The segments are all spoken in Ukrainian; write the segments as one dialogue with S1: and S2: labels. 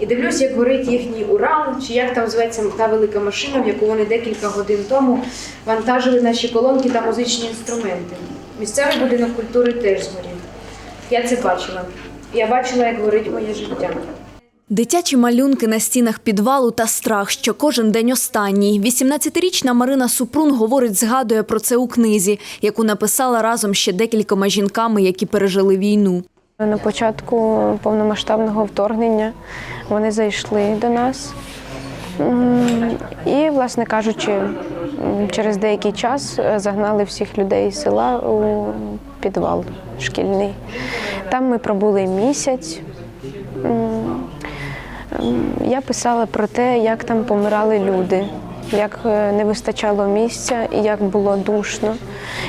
S1: І дивлюсь, як горить їхній Урал, чи як там зветься та велика машина, в яку вони декілька годин тому вантажили наші колонки та музичні інструменти. Місцевий будинок культури теж згорів. Я це бачила. Я бачила, як горить моє життя.
S2: Дитячі малюнки на стінах підвалу та страх, що кожен день останній. 18-річна Марина Супрун говорить, згадує про це у книзі, яку написала разом ще декількома жінками, які пережили війну.
S3: На початку повномасштабного вторгнення вони зайшли до нас. І, власне кажучи, через деякий час е, загнали всіх людей з села у підвал шкільний. Там ми пробули місяць. Я писала про те, як там помирали люди, як е, не вистачало місця, і як було душно,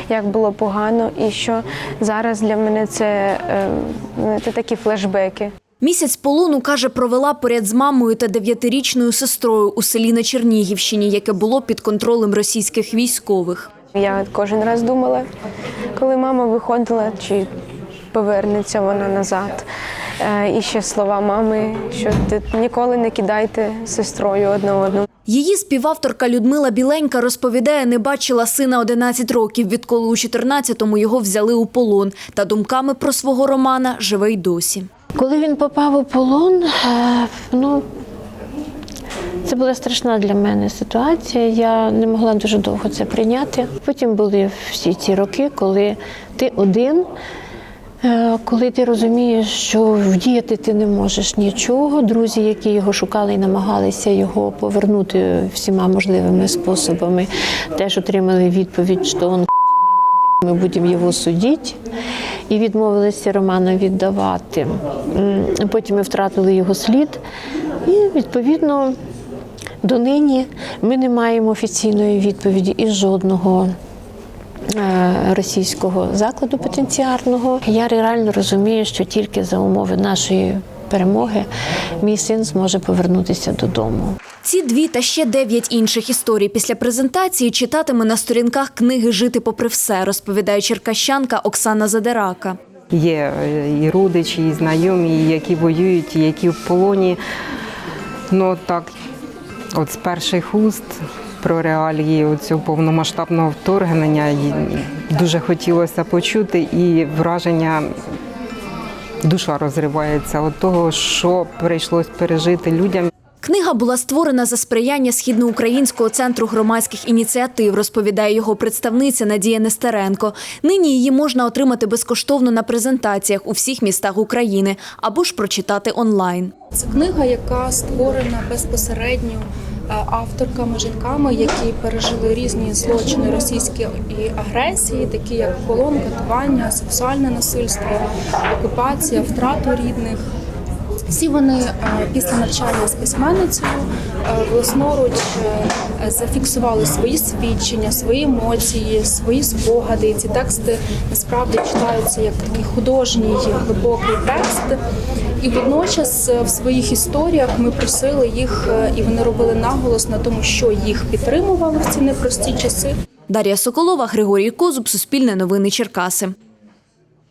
S3: як було погано, і що зараз для мене це, е, знаєте, такі флешбеки.
S2: Місяць полону, каже, провела поряд з мамою та дев'ятирічною сестрою у селі на Чернігівщині, яке було під контролем російських військових.
S3: Я кожен раз думала, коли мама виходила, чи повернеться вона назад. Е, І ще слова мами, що ти ніколи не кидайте сестрою одна одну.
S2: Її співавторка Людмила Біленька розповідає, не бачила сина 11 років, відколи у 14-му його взяли у полон. Та думками про свого Романа живе й досі.
S4: Коли він попав у полон, е, ну це була страшна для мене ситуація. Я не могла дуже довго це прийняти. Потім були всі ці роки, коли ти один. Е, Коли ти розумієш, що вдіяти ти не можеш нічого, друзі, які його шукали і намагалися його повернути всіма можливими способами, теж отримали відповідь, що він ми будемо його судити. І відмовилися Романа віддавати. Потім ми втратили його слід. І відповідно донині ми не маємо офіційної відповіді із жодного. Е, Російського закладу потенціарного я реально розумію, що тільки за умови нашої перемоги мій син зможе повернутися додому.
S2: Ці дві та ще дев'ять інших історій після презентації читатиме на сторінках книги Жити попри все, розповідає черкащанка Оксана Задерака.
S5: Є е, і родичі, і знайомі, і які воюють, і які в полоні. Ну так, от з перших уст про реалії цього повномасштабного вторгнення дуже хотілося почути, і враження душа розривається від того, що прийшлось пережити людям.
S2: Книга була створена за сприяння Східноукраїнського центру громадських ініціатив, розповідає його представниця Надія Нестеренко. Нині її можна отримати безкоштовно на презентаціях у всіх містах України або ж прочитати онлайн.
S6: Це книга, яка створена безпосередньо авторками, жінками, які пережили різні злочини російської агресії, такі як полон, катування, сексуальне насильство, окупація, втрату рідних. Всі вони е, після навчання з письменницею е, власноруч е, зафіксували свої свідчення, свої емоції, свої спогади. Ці тексти насправді читаються як такий художній глибокий текст. І водночас в своїх історіях ми просили їх, і вони робили наголос на тому, що їх підтримувало в ці непрості часи.
S2: Дар'я Соколова, Григорій Козуб, Суспільне новини Черкаси.